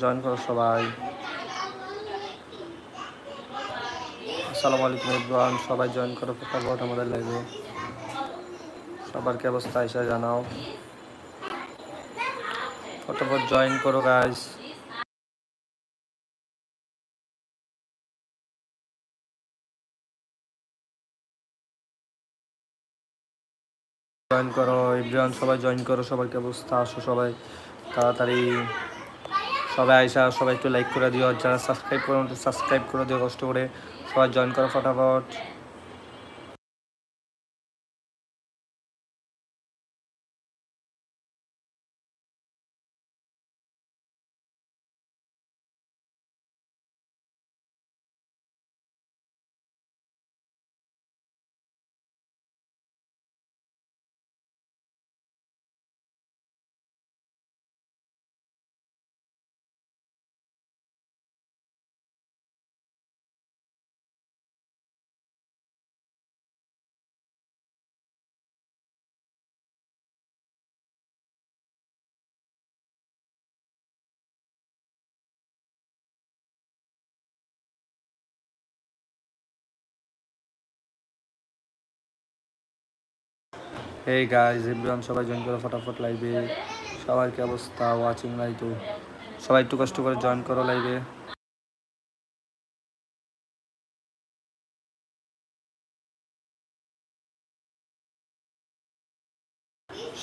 Join করো সবাই। আসসালামু আলাইকুম ইব্রান সবাই জয়েন করো ফটাফট আমাদের লাইভে সবার কি অবস্থা এসে জানাও। ফটাফট জয়েন করো গাইস জয়েন করো ইব্রান সবাই জয়েন করো, সবার কি অবস্থা? আসো সবাই, তাড়াতাড়ি। সবাই আইসা, সবাই একটু লাইক করে দিও। যারা সাবস্ক্রাইব করো, সাবস্ক্রাইব করে দিও কষ্ট করে। সবাই জয়েন করো ফটাফট। এই গাইজ ইব্রান সবাই জয়েন করো ফটাফট লাইভে সবার কি অবস্থা? ওয়াচিং নাই তো। সবাই একটু কষ্ট করে জয়েন করো লাইভে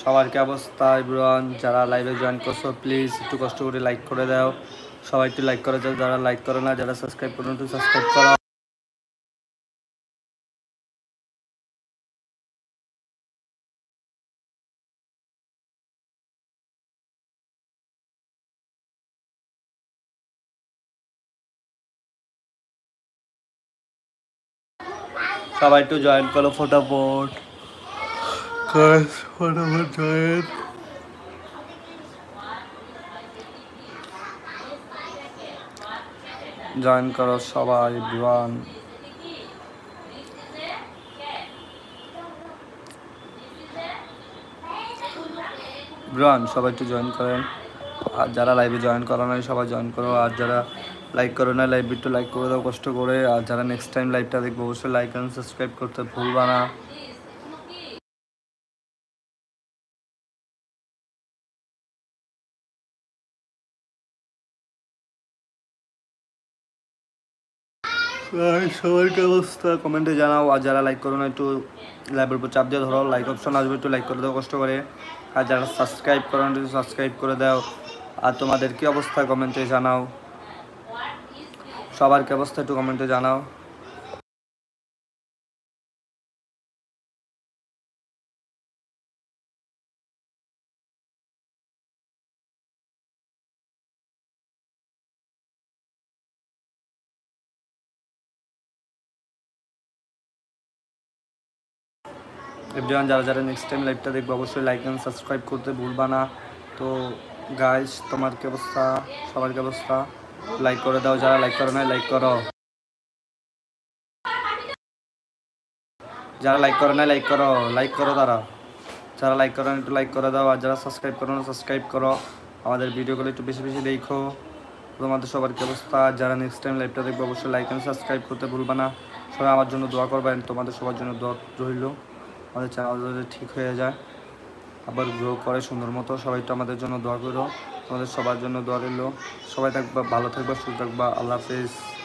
সবার কি অবস্থা ইব্রান যারা লাইভে জয়েন করছ প্লিজ একটু কষ্ট করে লাইক করে দাও। সবাই একটু লাইক করে দাও। যারা লাইক করো না, যারা সাবস্ক্রাইব করো একটু সাবস্ক্রাইব করো। সবাই একটু জয়েন করো ফটাফট। ফটাফট জয়েন জয়েন করো সবাই বিমান ব্রান সবাই একটু জয়েন করেন। আর যারা লাইভে জয়েন করা নাই সবাই জয়েন করো। আর যারা লাইক করো, না লাইভ একটু লাইক করে, দাও কষ্ট করে। আর যারা নেক্সট টাইম লাইভটা দেখব, অবশ্যই লাইক অ্যান্ড সাবস্ক্রাইব করতে ভুলবা না। সবার অবস্থা? কমেন্টে জানাও। আর যারা লাইক করো না, একটু লাইভের উপর চাপ দিয়ে ধরো। লাইক অপশন আসবে, একটু লাইক করে দাও, কষ্ট করে। আর যারা সাবস্ক্রাইব করো না, একটু সাবস্ক্রাইব করে দাও। আর তোমাদের কি অবস্থা? কমেন্টে জানাও। সবার কি অবস্থা একটু কমেন্টে জানাও। এভরিওয়ান যারা যারা নেক্সট টাইম লাইভটা দেখব, অবশ্যই লাইক অ্যান্ড সাবস্ক্রাইব করতে ভুলবা না। তো গাইস তোমার কি অবস্থা? সবার কি অবস্থা? লাইক করে, দাও যারা লাইক করো না লাইক করো। যারা লাইক করো না লাইক করো। লাইক করো তারা। যারা লাইক করো একটু লাইক করে দাও। আর যারা সাবস্ক্রাইব করো না সাবস্ক্রাইব করো। আমাদের ভিডিওগুলো একটু বেশি বেশি দেখো। তোমাদের সবার কি অবস্থা? যারা নেক্সট টাইম লাইভটা দেখব, অবশ্যই লাইক অ্যান্ড সাবস্ক্রাইব করতে ভুলবা না। সবাই আমার জন্য দোয়া করবেন তোমাদের সবার জন্য দোয়া রইল। আমাদের চ্যানেল ঠিক হয়ে যায়, আবার গ্রো করে সুন্দর মতো সবাই তো আমাদের জন্য দোয়া করো। আমাদের সবার জন্য দোয়া রইল। সবাই থাকবা ভালো থাকবা সুস্থ থাকবা। আল্লাহ হাফেজ।